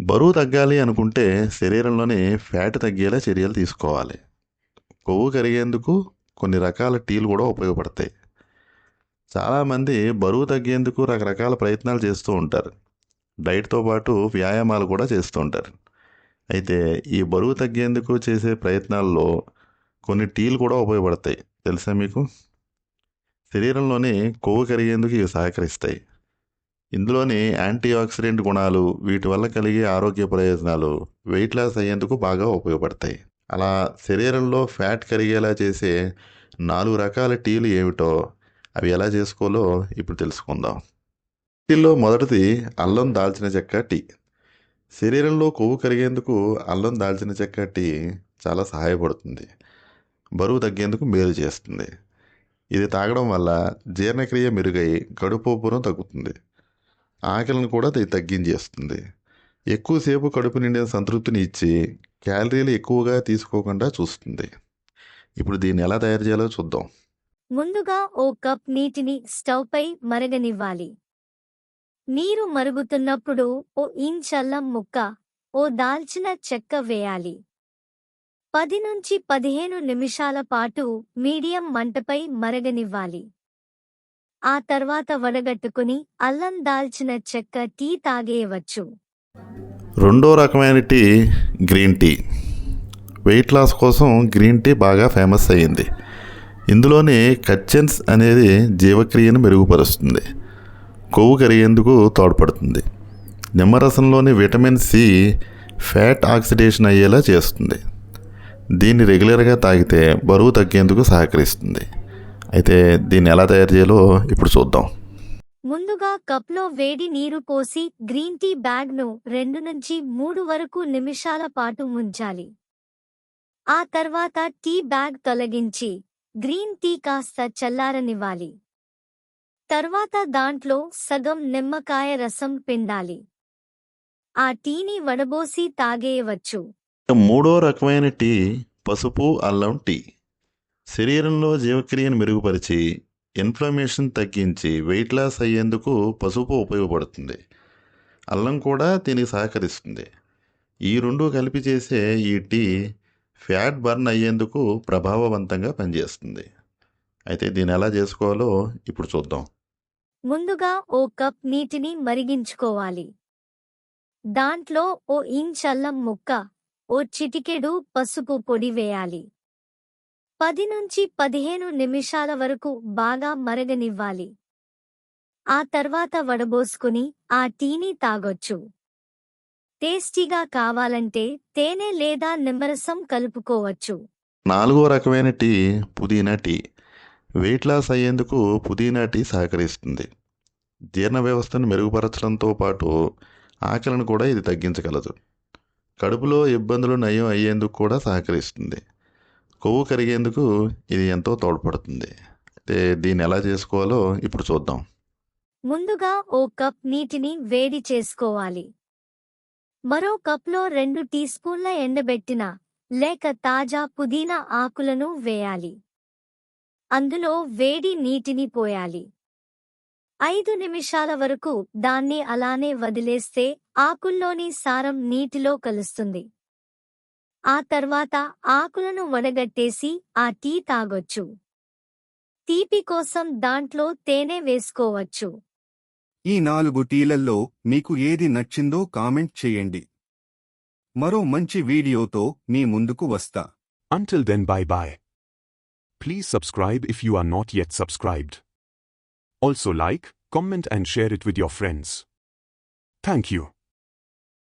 బరువు తగ్గాలి అనుకుంటే శరీరంలోని ఫ్యాట్ తగ్గేలా చర్యలు తీసుకోవాలి. కొవ్వు కరిగేందుకు కొన్ని రకాల టీలు కూడా ఉపయోగపడతాయి. చాలామంది బరువు తగ్గేందుకు రకరకాల ప్రయత్నాలు చేస్తూ ఉంటారు. డైట్తో పాటు వ్యాయామాలు కూడా చేస్తూ ఉంటారు. అయితే ఈ బరువు తగ్గేందుకు చేసే ప్రయత్నాల్లో కొన్ని టీలు కూడా ఉపయోగపడతాయి. తెలుసా మీకు? శరీరంలోని కొవ్వు కరిగేందుకు ఇవి సహకరిస్తాయి. ఇందులోని యాంటీ ఆక్సిడెంట్ గుణాలు వీటి వల్ల కలిగే ఆరోగ్య ప్రయోజనాలు వెయిట్ లాస్ అయ్యేందుకు బాగా ఉపయోగపడతాయి. అలా శరీరంలో ఫ్యాట్ కరిగేలా చేసే నాలుగు రకాల టీలు ఏమిటో అవి ఎలా చేసుకోవాలో ఇప్పుడు తెలుసుకుందాం. టీల్లో మొదటిది అల్లం దాల్చిన చెక్క టీ. శరీరంలో కొవ్వు కరిగేందుకు అల్లం దాల్చిన చెక్క టీ చాలా సహాయపడుతుంది. బరువు తగ్గేందుకు మేలు చేస్తుంది. ఇది తాగడం వల్ల జీర్ణక్రియ మెరుగై కడుపుబ్బరం తగ్గుతుంది. ఆకలిని కూడా తగ్గించేస్తుంది. ఎక్కువసేపు కడుపు నిండిన సంతృప్తిని ఇచ్చి క్యాలరీలు ఎక్కువగా తీసుకోకుండా చూస్తుంది. ఇప్పుడు దీన్ని ఎలా తయారు చేయాలో చూద్దాం. ముందుగా ఓ కప్ నీటిని స్టవ్పై మరగనివ్వాలి. నీరు మరుగుతున్నప్పుడు ఓ ఇంచ్ అల్లం ముక్క ఓ దాల్చిన చెక్క వేయాలి. పది నుంచి పదిహేను నిమిషాల పాటు మీడియం మంటపై మరగనివ్వాలి. ఆ తర్వాత వడగట్టుకుని అల్లం దాల్చిన చెక్క టీ తాగేయవచ్చు. రెండో రకమైన tea green tea. Weight loss కోసం గ్రీన్ టీ బాగా ఫేమస్ అయ్యింది. ఇందులోని కచ్చెన్స్ అనేది జీవక్రియను మెరుగుపరుస్తుంది. కొవ్వు కరిగేందుకు తోడ్పడుతుంది. నిమ్మరసంలోని విటమిన్ సి ఫ్యాట్ ఆక్సిడేషన్ అయ్యేలా చేస్తుంది. దీన్ని రెగ్యులర్గా తాగితే బరువు తగ్గేందుకు సహకరిస్తుంది. అయితే దీన్ని ఎలా తయారు చేయాలో ఇప్పుడు చూద్దాం. ముందుగా కప్లో వేడి నీరు పోసి గ్రీన్ టీ బ్యాగ్ను రెండు నుంచి మూడు వరకు నిమిషాల పాటు ఉంచాలి ఆ తర్వాత టీ బ్యాగ్ తొలగించి గ్రీన్ టీ కాస్త చల్లారనివ్వాలి. తర్వాత దాంట్లో సగం నిమ్మకాయ రసం పిండాలి. ఆ టీని వడబోసి తాగేయవచ్చు. మూడో రకమైన టీ పసుపు అల్లం టీ. శరీరంలో జీవక్రియను మెరుగుపరిచి ఇన్ఫ్లమేషన్ తగ్గించి వెయిట్ లాస్ అయ్యేందుకు పసుపు ఉపయోగపడుతుంది. అల్లం కూడా దీనికి సహకరిస్తుంది. ఈ రెండు కలిపి చేసే ఈ టీ ఫ్యాట్ బర్న్ అయ్యేందుకు ప్రభావవంతంగా పనిచేస్తుంది. అయితే దీన్ని ఎలా చేసుకోవాలో ఇప్పుడు చూద్దాం. ముందుగా ఓ కప్ నీటిని మరిగించుకోవాలి. దాంట్లో ఓ ఇంచ్ అల్లం ముక్క ఓ చిటికెడు పసుపు పొడి వేయాలి. పది నుంచి పదిహేను నిమిషాల వరకు బాగా మరగనివ్వాలి. ఆ తర్వాత వడబోసుకుని ఆ టీని తాగొచ్చు. టేస్టీగా కావాలంటే తేనె లేదా నిమ్మరసం కలుపుకోవచ్చు. నాలుగో రకమైన టీ పుదీనా టీ. వెయిట్ లాస్ అయ్యేందుకు పుదీనా టీ సహకరిస్తుంది. జీర్ణ వ్యవస్థను మెరుగుపరచడంతో పాటు ఆకలిని కూడా ఇది తగ్గించగలదు. కడుపులో ఇబ్బందులు నయం అయ్యేందుకు కూడా సహకరిస్తుంది. కొవ్వు కరిగేందుకు ఇది ఎంతో తోడ్పడుతుంది. అయితే దీన్ని ఎలా చేసుకోవాలో ఇప్పుడు చూద్దాం. ముందుగా ఓ కప్ నీటిని వేడి చేసుకోవాలి. మరో కప్లో రెండు టీ స్పూన్ల ఎండబెట్టిన లేక తాజా పుదీనా ఆకులను వేయాలి. అందులో వేడి నీటిని పోయాలి. ఐదు నిమిషాల వరకు దాన్ని అలానే వదిలేస్తే ఆకుల్లోని సారం నీటిలో కలుస్తుంది. ఆ తర్వాత ఆకులను వడగట్టేసి ఆ టీ తాగొచ్చు. తీపి కోసం దాంట్లో తేనె వేసుకోవచ్చు. ఈ నాలుగు టీలల్లో మీకు ఏది నచ్చిందో కామెంట్ చేయండి. మరో మంచి వీడియోతో మీ ముందుకు వస్తా. Until then bye bye please subscribe if you are not yet subscribed also like comment and share it with your friends thank